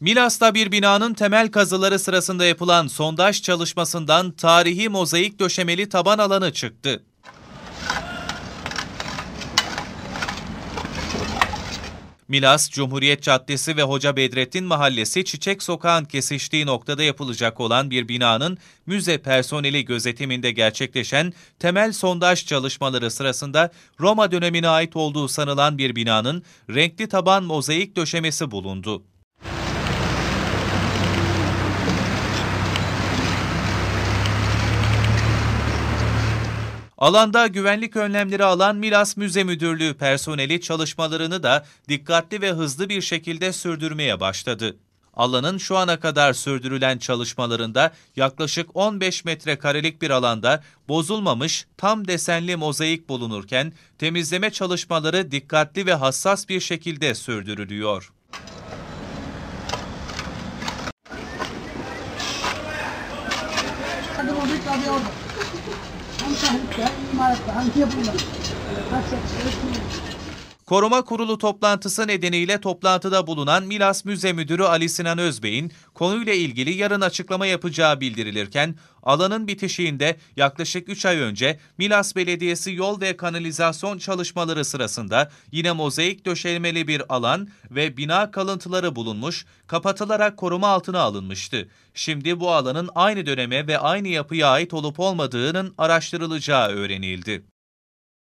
Milas'ta bir binanın temel kazıları sırasında yapılan sondaj çalışmasından tarihi mozaik döşemeli taban alanı çıktı. Milas, Cumhuriyet Caddesi ve Hoca Bedrettin Mahallesi Çiçek Sokağın kesiştiği noktada yapılacak olan bir binanın müze personeli gözetiminde gerçekleşen temel sondaj çalışmaları sırasında Roma dönemine ait olduğu sanılan bir binanın renkli taban mozaik döşemesi bulundu. Alanda güvenlik önlemleri alan Milas Müze Müdürlüğü personeli çalışmalarını da dikkatli ve hızlı bir şekilde sürdürmeye başladı. Alanın şu ana kadar sürdürülen çalışmalarında yaklaşık 15 metrekarelik bir alanda bozulmamış tam desenli mozaik bulunurken temizleme çalışmaları dikkatli ve hassas bir şekilde sürdürülüyor. कदरोबिक का भी और हम का हेल्प है हमारा काम किया पूरा अच्छा Koruma Kurulu toplantısı nedeniyle toplantıda bulunan Milas Müze Müdürü Ali Sinan Özbey'in konuyla ilgili yarın açıklama yapacağı bildirilirken, alanın bitişiğinde yaklaşık 3 ay önce Milas Belediyesi yol ve kanalizasyon çalışmaları sırasında yine mozaik döşemeli bir alan ve bina kalıntıları bulunmuş, kapatılarak koruma altına alınmıştı. Şimdi bu alanın aynı döneme ve aynı yapıya ait olup olmadığının araştırılacağı öğrenildi.